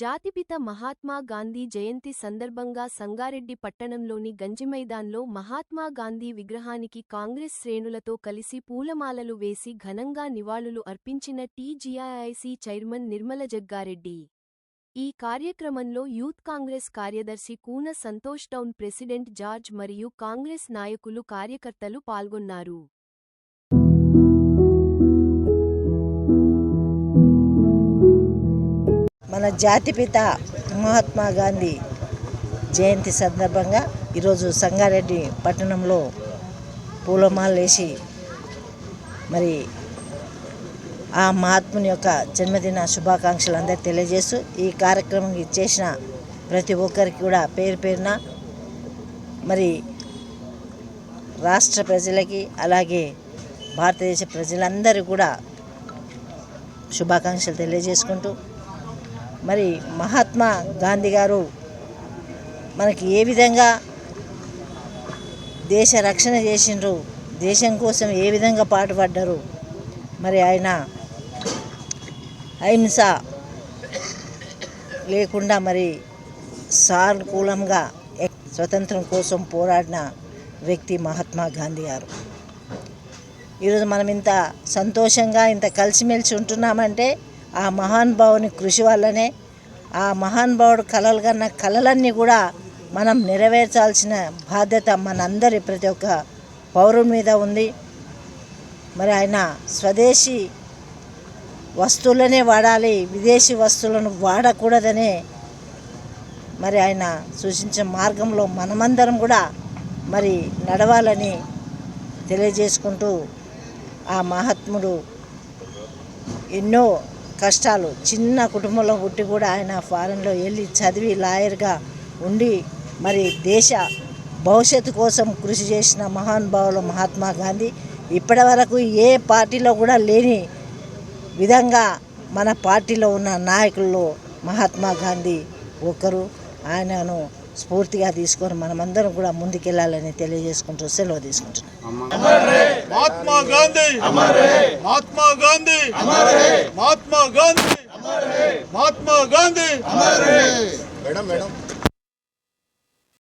జాతిపిత మహాత్మా గాంధీ జయంతి సందర్భంగా సంగారెడ్డి పట్టణంలోని గంజిమైదాన్లో మహాత్మా గాంధీ విగ్రహానికి కాంగ్రెస్ శ్రేణులతో కలిసి పూలమాలలు వేసి ఘనంగా నివాళులు అర్పించిన టీజీఐఐసీ చైర్మన్ నిర్మల జగ్గారెడ్డి. ఈ కార్యక్రమంలో యూత్ కాంగ్రెస్ కార్యదర్శి Koona Santosh town president George మరియు కాంగ్రెస్ నాయకులు కార్యకర్తలు పాల్గొన్నారు. మన జాతిపిత మహాత్మా గాంధీ జయంతి సందర్భంగా ఈరోజు సంగారెడ్డి పట్టణంలో పూలమాలేసి మరి ఆ మహాత్ముని యొక్క జన్మదిన శుభాకాంక్షలు అందరికీ తెలియజేస్తూ ఈ కార్యక్రమం చేసిన ప్రతి ఒక్కరికి కూడా పేరు పేరున మరి రాష్ట్ర ప్రజలకి అలాగే భారతదేశ ప్రజలందరూ కూడా శుభాకాంక్షలు తెలియజేసుకుంటూ మరి మహాత్మా గాంధీ గారు మనకి ఏ విధంగా దేశ రక్షణ చేసిండ్రు దేశం కోసం ఏ విధంగా పాటుపడ్డారు మరి ఆయన అహింస లేకుండా మరి సానుకూలంగా ఎక్- స్వతంత్రం కోసం పోరాడిన వ్యక్తి మహాత్మా గాంధీ గారు. ఈరోజు మనం ఇంత సంతోషంగా ఇంత కలిసిమెలిసి ఉంటున్నామంటే ఆ మహానుభావుని కృషి వల్లనే ఆ మహానుభావుడు కలలు కన్న కలలన్నీ కూడా మనం నెరవేర్చాల్సిన బాధ్యత మనందరి ప్రతి ఒక్క పౌరుని మీద ఉంది. మరి ఆయన స్వదేశీ వస్తువులనే వాడాలి విదేశీ వస్తువులను వాడకూడదనే మరి ఆయన సూచించిన మార్గంలో మనమందరం కూడా మరి నడవాలని తెలియజేసుకుంటూ ఆ మహాత్ముడు ఎన్నో కష్టాలు. చిన్న కుటుంబంలో పుట్టి కూడా ఆయన ఫారెన్లో వెళ్ళి చదివి లాయర్గా ఉండి మరి దేశ భవిష్యత్తు కోసం కృషి చేసిన మహానుభావులు మహాత్మా గాంధీ ఇప్పటి వరకు ఏ పార్టీలో కూడా లేని విధంగా మన పార్టీలో ఉన్న నాయకుల్లో మహాత్మా గాంధీ ఒకరు ఆయనను స్ఫూర్తిగా తీసుకొని మనమందరం కూడా ముందుకెళ్ళాలని తెలియజేసుకుంటూ సెలవు తీసుకుంటున్నాం. Madam madam.